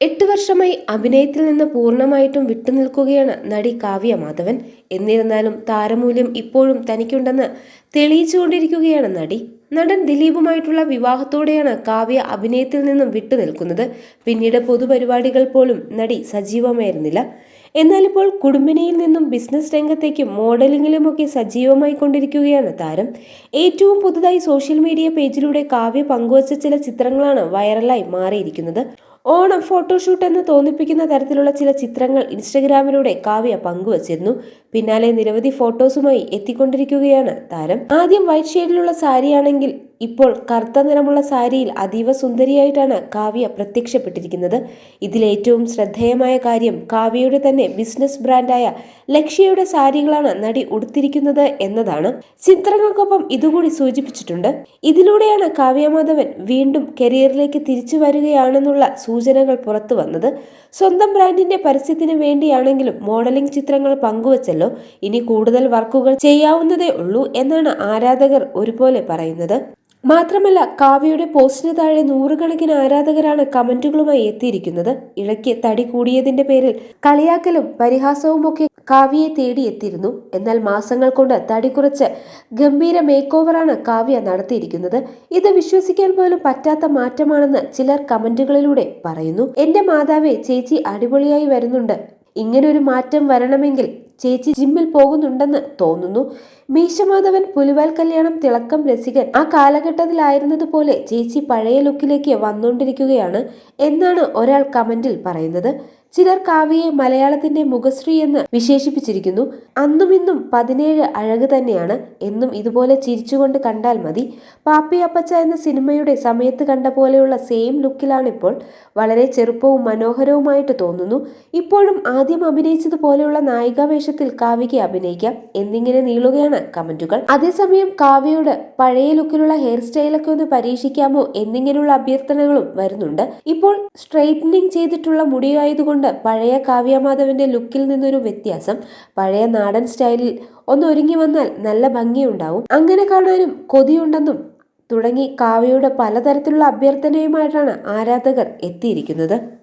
എട്ട് വർഷമായി അഭിനയത്തിൽ നിന്ന് പൂർണമായിട്ടും വിട്ടുനിൽക്കുകയാണ് നടി കാവ്യ മാധവൻ. എന്നിരുന്നാലും താരമൂല്യം ഇപ്പോഴും തനിക്കുണ്ടെന്ന് തെളിയിച്ചുകൊണ്ടിരിക്കുകയാണ് നടി. നടൻ ദിലീപുമായിട്ടുള്ള വിവാഹത്തോടെയാണ് കാവ്യ അഭിനയത്തിൽ നിന്നും വിട്ടുനിൽക്കുന്നത്. പിന്നീട് പൊതുപരിപാടികൾ പോലും നടി സജീവമായിരുന്നില്ല. എന്നാലിപ്പോൾ കുടുംബിനിയിൽ നിന്നും ബിസിനസ് രംഗത്തേക്കും മോഡലിംഗിലുമൊക്കെ സജീവമായി കൊണ്ടിരിക്കുകയാണ് താരം. ഏറ്റവും പുതുതായി സോഷ്യൽ മീഡിയ പേജിലൂടെ കാവ്യ പങ്കുവച്ച ചില ചിത്രങ്ങളാണ് വൈറലായി മാറിയിരിക്കുന്നത്. ഓണം ഫോട്ടോഷൂട്ട് എന്ന് തോന്നിപ്പിക്കുന്ന തരത്തിലുള്ള ചില ചിത്രങ്ങൾ ഇൻസ്റ്റഗ്രാമിലൂടെ കാവ്യ പങ്കുവച്ചിരുന്നു. പിന്നാലെ നിരവധി ഫോട്ടോസുമായി എത്തിക്കൊണ്ടിരിക്കുകയാണ് താരം. ആദ്യം വൈറ്റ് ഷെയ്ഡിലുള്ള സാരിയാണെങ്കിൽ ഇപ്പോൾ കറുത്ത നിറമുള്ള സാരിയിൽ അതീവ സുന്ദരിയായിട്ടാണ് കാവ്യ പ്രത്യക്ഷപ്പെട്ടിരിക്കുന്നത്. ഇതിലേറ്റവും ശ്രദ്ധേയമായ കാര്യം കാവ്യയുടെ തന്നെ ബിസിനസ് ബ്രാൻഡായ ലക്ഷ്യയുടെ സാരികളാണ് നടി ഉടുത്തിരിക്കുന്നത് എന്നതാണ്. ചിത്രങ്ങൾക്കൊപ്പം ഇതുകൂടി സൂചിപ്പിച്ചിട്ടുണ്ട്. ഇതിലൂടെയാണ് കാവ്യ മാധവൻ വീണ്ടും കരിയറിലേക്ക് തിരിച്ചു വരികയാണെന്നുള്ള സൂചനകൾ പുറത്തു വന്നത്. സ്വന്തം ബ്രാൻഡിന്റെ പരസ്യത്തിന് വേണ്ടിയാണെങ്കിലും മോഡലിംഗ് ചിത്രങ്ങൾ പങ്കുവച്ചല്ലോ. ഇനി കൂടുതൽ വർക്കുകൾ ചെയ്യാവുന്നതേ ഉള്ളൂ എന്നാണ് ആരാധകർ ഒരുപോലെ പറയുന്നത്. മാത്രമല്ല കാവ്യയുടെ പോസ്റ്റിന് താഴെ നൂറുകണക്കിന് ആരാധകരാണ് കമന്റുകളുമായി എത്തിയിരിക്കുന്നത്. ഇടയ്ക്ക് തടി കൂടിയതിന്റെ പേരിൽ കളിയാക്കലും പരിഹാസവുമൊക്കെ കാവ്യയെ തേടിയെത്തിയിരുന്നു എന്നാൽ മാസങ്ങൾ കൊണ്ട് തടി കുറച്ച് ഗംഭീര മേക്ക് ഓവറാണ് കാവ്യ നടത്തിയിരിക്കുന്നത്. ഇത് വിശ്വസിക്കാൻ പോലും പറ്റാത്ത മാറ്റമാണെന്ന് ചിലർ കമന്റുകളിലൂടെ പറയുന്നു. എന്റെ മാതാവേ ചേച്ചി അടിപൊളിയായി വരുന്നുണ്ട്. ഇങ്ങനൊരു മാറ്റം വരണമെങ്കിൽ ചേച്ചി ജിമ്മിൽ പോകുന്നുണ്ടെന്ന് തോന്നുന്നു. മീശമാധവൻ പുലിവാൽ കല്യാണം തിളക്കം രസികൻ ആ കാലഘട്ടത്തിലായിരുന്നതുപോലെ ചേച്ചി പഴയ ലുക്കിലേക്ക് വന്നുകൊണ്ടിരിക്കുകയാണ് എന്നാണ് ഒരാൾ കമന്റിൽ പറയുന്നത്. ചിലർ കാവ്യയെ മലയാളത്തിന്റെ മുഖശ്രീ എന്ന് വിശേഷിപ്പിച്ചിരിക്കുന്നു. അന്നും ഇന്നും പതിനേഴ് അഴക് തന്നെയാണ്. എന്നും ഇതുപോലെ ചിരിച്ചുകൊണ്ട് കണ്ടാൽ മതി. പാപ്പി അപ്പച്ച എന്ന സിനിമയുടെ സമയത്ത് കണ്ട പോലെയുള്ള സെയിം ലുക്കിലാണിപ്പോൾ വളരെ ചെറുപ്പവും മനോഹരവുമായിട്ട് തോന്നുന്നു. ഇപ്പോഴും ആദ്യം അഭിനയിച്ചതുപോലെയുള്ള നായികാവേഷത്തിൽ കാവ്യയ്ക്ക് അഭിനയിക്കാം എന്നിങ്ങനെ നീളുകയാണ് കമന്റുകൾ. അതേസമയം കാവ്യയോട് പഴയ ലുക്കിലുള്ള ഹെയർ സ്റ്റൈലൊക്കെ ഒന്ന് പരീക്ഷിക്കാമോ എന്നിങ്ങനെയുള്ള അഭ്യർത്ഥനകളും വരുന്നുണ്ട്. ഇപ്പോൾ സ്ട്രെയിറ്റനിങ് ചെയ്തിട്ടുള്ള മുടിയായതുകൊണ്ട് പഴയ കാവ്യമാധവന്റെ ലുക്കിൽ നിന്നൊരു വ്യത്യാസം പഴയ നാടൻ സ്റ്റൈലിൽ ഒന്ന് ഒരുങ്ങി വന്നാൽ നല്ല ഭംഗിയുണ്ടാവും. അങ്ങനെ കാണാനും കൊതിയുണ്ടെന്നും തുടങ്ങി കാവ്യയുടെ പലതരത്തിലുള്ള അഭ്യർത്ഥനയുമായിട്ടാണ് ആരാധകർ എത്തിയിരിക്കുന്നത്.